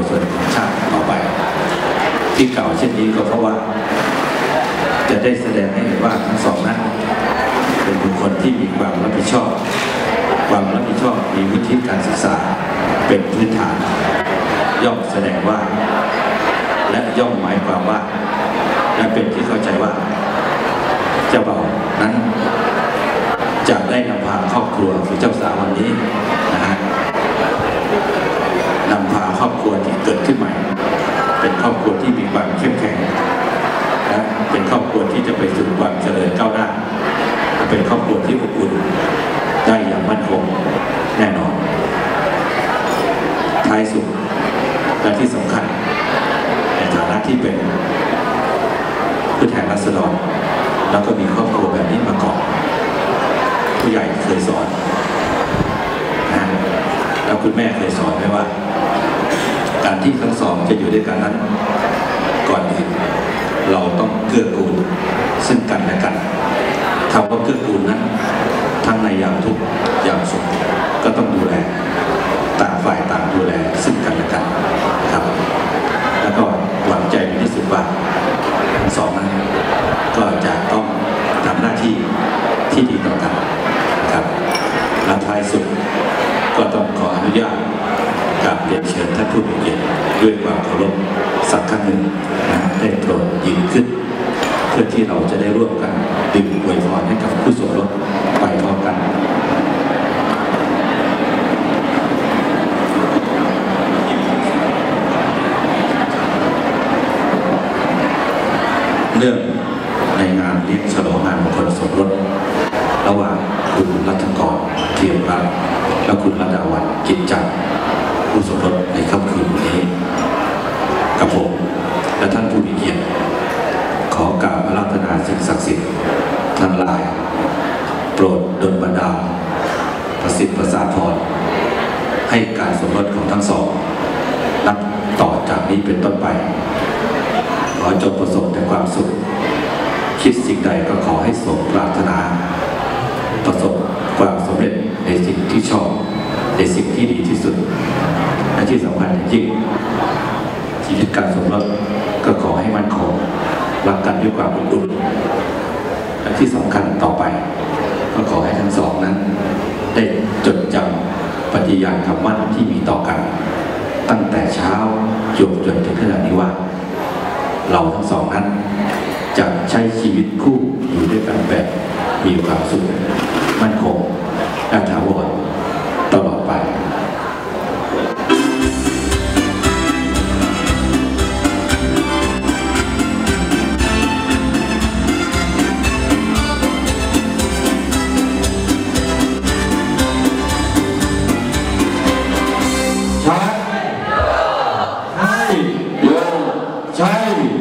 าวชนแห่งชาติต่อไป ที่กล่าวเช่นนี้ก็เพราะว่า จะได้แสดงให้เห็นว่าทั้งสองนั้น เป็นบุคคลที่มีความรับผิดชอบ ความรับผิดชอบมีวิธีการศึกษาเป็นพื้นฐาน ย่อมแสดงว่า และย่อมหมายความว่าและเป็นที่เข้าใจว่าเจ้าบ่าวนั้นจะได้นำพาครอบครัวคือเจ้าสาววันนี้ เป็นครอบครัวที่มีความเข้มแข็งและเป็นครอบครัวที่จะไปสู่ความเจริญก้าวหน้า เป็นครอบครัวที่อบอุ่นได้อย่างมั่นคงแน่นอนท้ายสุดและที่สำคัญ ในฐานะที่เป็นผู้แทนรัษฎรแล้วก็มีครอบครัวแบบนี้มาก่อนผู้ใหญ่เคยสอนนะแล้วคุณแม่เคยสอนไว้ว่า การที่ทั้งสองจะอยู่ด้วยกันนั้น ก่อนอื่นเราต้องเกื้อกูลซึ่งกันและกันคำว่าเกื้อกูลนั้นทั้งในยามทุกข์ยามสุขก็ต้องดูแลต่างฝ่ายต่างดูแลซึ่งกันและกันครับ แล้วก็หวังใจเป็นที่สุดว่าทั้งสองนั้นก็จะต้องทำหน้าที่ที่ดีต่อกันครับและท้ายสุดก็ต้องขออนุญาต ด้วยความเคารพสักครั้งหนึ่งนะได้โปรดยืนขึ้น เพื่อที่เราจะได้ร่วมกันดื่มอวยพรให้กับผู้สมรสไปพร้อมกันเรื่องในงานเลี้ยงฉลองงานมงคลสมรสระหว่างคุณรัฐกรเทียมรัตและคุณระดาวันกิจจักผู้สมรสในค่ำคืน กับผม และท่านผู้มีเกียรติขอกราบอาราธนาสิ่งศักดิ์สิทธิ์ทั้งหลาย โปรดดลบันดาลประสิทธิ์ประสาทพรให้การสมรสของทั้งสอง นับต่อจากนี้เป็นต้นไป ขอจงประสบแต่ความสุข คิดสิ่งใดก็ขอให้สมปรารถนา ประสบความสำเร็จในสิ่งที่ชอบ ในสิ่งที่ดีที่สุด และที่สำคัญอย่างยิ่ง ชีวิตการสมรสก็ขอให้มั่นคงรักกันด้วยความอบอุ่นและที่สำคัญต่อไป ก็ขอให้ทั้งสองนั้น ได้จดจำปฏิญาณคำมั่นที่มีต่อกัน ตั้งแต่เช้าจนจนถึงขณะนี้ว่า เราทั้งสองนั้นจะใช้ชีวิตคู่อยู่ด้วยกันแบบมีความสุขมั่นคงและถาวร Jai